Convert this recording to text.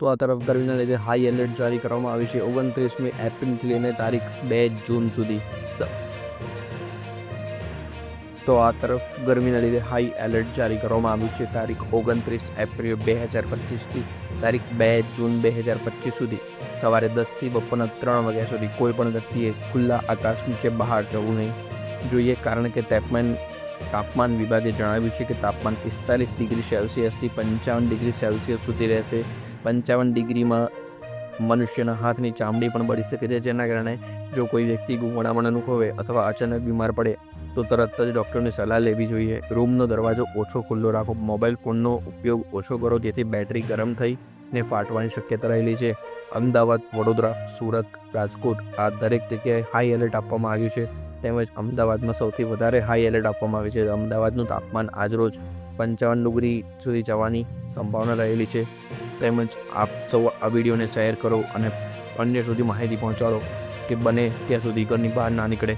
તો આ તરફ ગરમીના લીધે હાઈ એલર્ટ જારી કરવામાં આવી છે. ઓગણત્રીસમી એપ્રિલથી લઈને તારીખ બે જૂન સુધી. તો આ તરફ ગરમીના લીધે હાઈ એલર્ટ જારી કરવામાં આવ્યું છે. તારીખ ઓગણત્રીસ એપ્રિલ બે હજાર પચીસથી તારીખ બે જૂન બે હજાર પચીસ સુધી. સવારે દસથી બપોરના ત્રણ વાગ્યા સુધી કોઈ પણ વ્યક્તિએ ખુલ્લા આકાશ નીચે બહાર જવું નહીં. જોઈએ કારણ કે તાપમાન તાપમાન વિભાગે જણાવ્યું છે કે તાપમાન પિસ્તાલીસ ડિગ્રી સેલ્સિયસથી પંચાવન ડિગ્રી સેલ્સિયસ સુધી રહેશે. પંચાવન ડિગ્રીમાં મનુષ્યના હાથની ચામડી પણ બળી શકે છે, જેના કારણે જો કોઈ વ્યક્તિ ગુંગળામણ અનુભવે અથવા અચાનક બીમાર પડે, તો તરત જ ડૉક્ટરની સલાહ લેવી જોઈએ. રૂમનો દરવાજો ઓછો ખુલ્લો રાખો. મોબાઈલ ફોનનો ઉપયોગ ઓછો કરો, જેથી બેટરી ગરમ થઈ ને ફાટવાની શક્યતા રહેલી છે. અમદાવાદ, વડોદરા, સુરત, રાજકોટ આ દરેક જગ્યાએ હાઈ એલર્ટ આપવામાં આવ્યું છે. તેમજ અમદાવાદમાં સૌથી વધારે હાઈ એલર્ટ આપવામાં આવ્યું છે. અમદાવાદનું તાપમાન આજરોજ પંચાવન ડિગ્રી સુધી જવાની સંભાવના રહેલી છે. તેમજ આપ સૌ આ વિડીયોને શેર કરો અને અન્ય સુધી માહિતી પહોંચાડો કે બને ત્યાં સુધી ઘરની બહાર ના નીકળે.